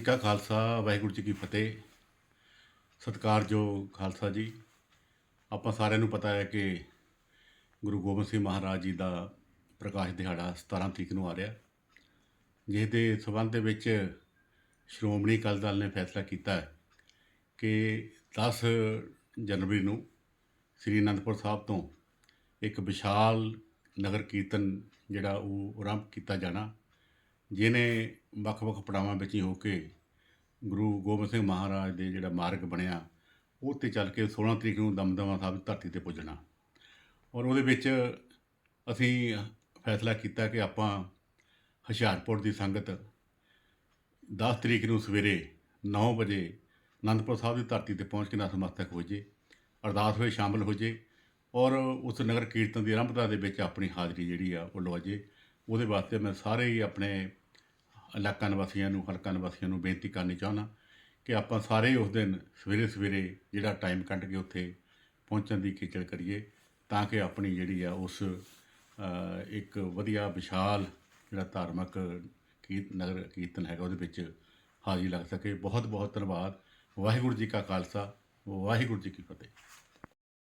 ਕਾ ਖਾਲਸਾ, ਵਾਹਿਗੁਰੂ ਜੀ ਕੀ ਫਤਿਹ। ਸਤਿਕਾਰਯੋਗ ਖਾਲਸਾ ਜੀ, ਆਪਾਂ ਸਾਰਿਆਂ ਨੂੰ ਪਤਾ ਹੈ ਕਿ ਗੁਰੂ ਗੋਬਿੰਦ ਸਿੰਘ ਮਹਾਰਾਜ ਜੀ ਦਾ ਪ੍ਰਕਾਸ਼ ਦਿਹਾੜਾ 17 ਤਰੀਕ ਨੂੰ ਆ ਰਿਹਾ। ਜਿਸ ਦੇ ਸਬੰਧ ਦੇ ਵਿੱਚ ਸ਼੍ਰੋਮਣੀ ਅਕਾਲੀ ਦਲ ਨੇ ਫੈਸਲਾ ਕੀਤਾ ਹੈ ਕਿ 10 ਜਨਵਰੀ ਨੂੰ ਸ੍ਰੀ ਅਨੰਦਪੁਰ ਸਾਹਿਬ ਤੋਂ ਇੱਕ ਵਿਸ਼ਾਲ ਨਗਰ ਕੀਰਤਨ ਜਿਹੜਾ ਉਹ ਆਰੰਭ ਕੀਤਾ ਜਾਣਾ। ਜਿਹਨੇ ਵੱਖ-ਵੱਖ ਪੜਾਵਾਂ ਵਿੱਚ ਹੀ ਹੋ ਕੇ ਗੁਰੂ ਗੋਬਿੰਦ ਸਿੰਘ ਮਹਾਰਾਜ ਦੇ ਜਿਹੜਾ ਮਾਰਗ ਬਣਿਆ, ਉਹ ਤੇ ਚੱਲ ਕੇ 16 ਤਰੀਕ ਨੂੰ ਦਮਦਮਾ ਸਾਹਿਬ ਦੀ ਧਰਤੀ ਤੇ ਪੁੱਜਣਾ। ਔਰ ਉਹਦੇ ਵਿੱਚ ਅਸੀਂ ਫੈਸਲਾ ਕੀਤਾ ਕਿ ਆਪਾਂ ਹੁਸ਼ਿਆਰਪੁਰ ਦੀ ਸੰਗਤ 10 ਤਰੀਕ ਨੂੰ ਸਵੇਰੇ 9 ਵਜੇ ਅਨੰਦਪੁਰ ਸਾਹਿਬ ਦੀ ਧਰਤੀ ਤੇ ਪਹੁੰਚ ਕੇ ਨਤਮਸਤਕ ਹੋ ਜੇ ਅਰਦਾਸ ਵਿੱਚ ਸ਼ਾਮਲ ਹੋ ਜੇ ਔਰ ਉਸ ਨਗਰ ਕੀਰਤਨ ਦੀ ਆਰੰਭਤਾ ਦੇ ਵਿੱਚ ਆਪਣੀ ਹਾਜ਼ਰੀ ਜਿਹੜੀ ਆ ਉਹ ਲਵਾਜੇ ਉਹਦੇ ਵਾਸਤੇ ਮੈਂ ਸਾਰੇ ਹੀ ਆਪਣੇ ਇਲਾਕਾ ਨਿਵਾਸੀਆਂ ਨੂੰ ਹਲਕਾ ਨਿਵਾਸੀਆਂ ਨੂੰ ਬੇਨਤੀ ਕਰਨੀ ਚਾਹੁੰਦਾ ਕਿ ਆਪਾਂ ਸਾਰੇ ਉਸ ਦਿਨ ਸਵੇਰੇ ਸਵੇਰੇ ਜਿਹੜਾ ਟਾਈਮ ਕੱਢ ਕੇ ਉੱਥੇ ਪਹੁੰਚਣ ਦੀ ਖੇਚਲ ਕਰੀਏ ਤਾਂ ਕਿ ਆਪਣੀ ਜਿਹੜੀ ਆ ਉਸ ਇੱਕ ਵਧੀਆ ਵਿਸ਼ਾਲ ਜਿਹੜਾ ਧਾਰਮਿਕ ਕੀਰਤ, ਨਗਰ ਕੀਰਤਨ ਹੈਗਾ ਉਹਦੇ ਵਿੱਚ ਹਾਜ਼ਰੀ ਲੱਗ ਸਕੇ। ਬਹੁਤ ਬਹੁਤ ਧੰਨਵਾਦ। ਵਾਹਿਗੁਰੂ ਜੀ ਕਾ ਖਾਲਸਾ, ਵਾਹਿਗੁਰੂ ਜੀ ਕੀ ਫਤਿਹ।